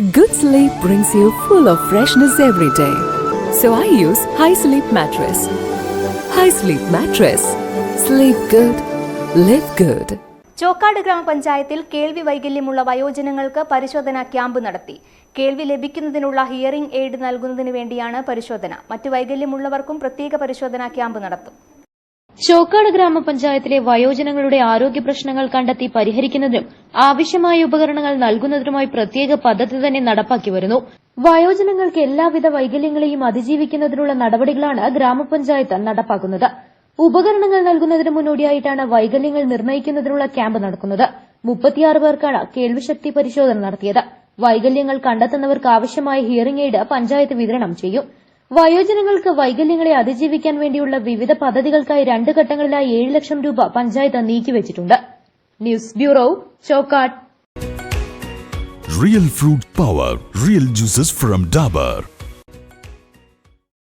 Good sleep brings you full of freshness every day. So I use High Sleep Mattress. High Sleep Mattress. Sleep good. Live good. Chokkad ഗ്രാമപഞ്ചായത്തിൽ കേൾവി വൈകല്യമുള്ള വയോജനങ്ങൾക്ക് പരിശോധനാ camp നടത്തി കേൾവി ലഭിക്കുന്നതിനുള്ള hearing aid നൽകുന്നതിന് വേണ്ടിയാണ് പരിശോധന മറ്റു വൈകല്യമുള്ളവർക്കും പ്രത്യേക പരിശോധനാ ക്യാമ്പ് നടത്തും ചോക്കാട് ഗ്രാമപഞ്ചായത്തിലെ വയോജനങ്ങളുടെ ആരോഗ്യ പ്രശ്നങ്ങൾ കണ്ടെത്തി പരിഹരിക്കുന്നതിനും ആവശ്യമായ ഉപകരണങ്ങൾ നൽകുന്നതിനുമായി പ്രത്യേക പദ്ധതി തന്നെ നടപ്പാക്കി വരുന്നു. വയോജനങ്ങൾക്ക് എല്ലാവിധ വൈകല്യങ്ങളെയും അതിജീവിക്കുന്നതിനുള്ള നടപടികളാണ് ഗ്രാമപഞ്ചായത്ത് നടപ്പാക്കുന്നത്. ഉപകരണങ്ങൾ നൽകുന്നതിന് മുന്നോടിയായിട്ടാണ് വൈകല്യങ്ങൾ നിർണയിക്കുന്നതിനുള്ള ക്യാമ്പ് നടക്കുന്നത്. മുപ്പത്തിയാറ് പേർക്കാണ് കേൾവിശക്തി പരിശോധന നടത്തിയത്. വൈകല്യങ്ങൾ കണ്ടെത്തുന്നവർക്ക് ആവശ്യമായ ഹിയറിംഗ് എയ്ഡ് പഞ്ചായത്ത് വിതരണം ചെയ്യും. വയോജനങ്ങൾക്ക് വൈകല്യങ്ങളെ അതിജീവിക്കാൻ വേണ്ടിയുള്ള വിവിധ പദ്ധതികൾക്കായി രണ്ട് ഘട്ടങ്ങളിലായി ഏഴ് ലക്ഷം രൂപ panchayat നീക്കിവച്ചിട്ടുണ്ട് news bureau Chokkad real fruit power real juices from Dabur.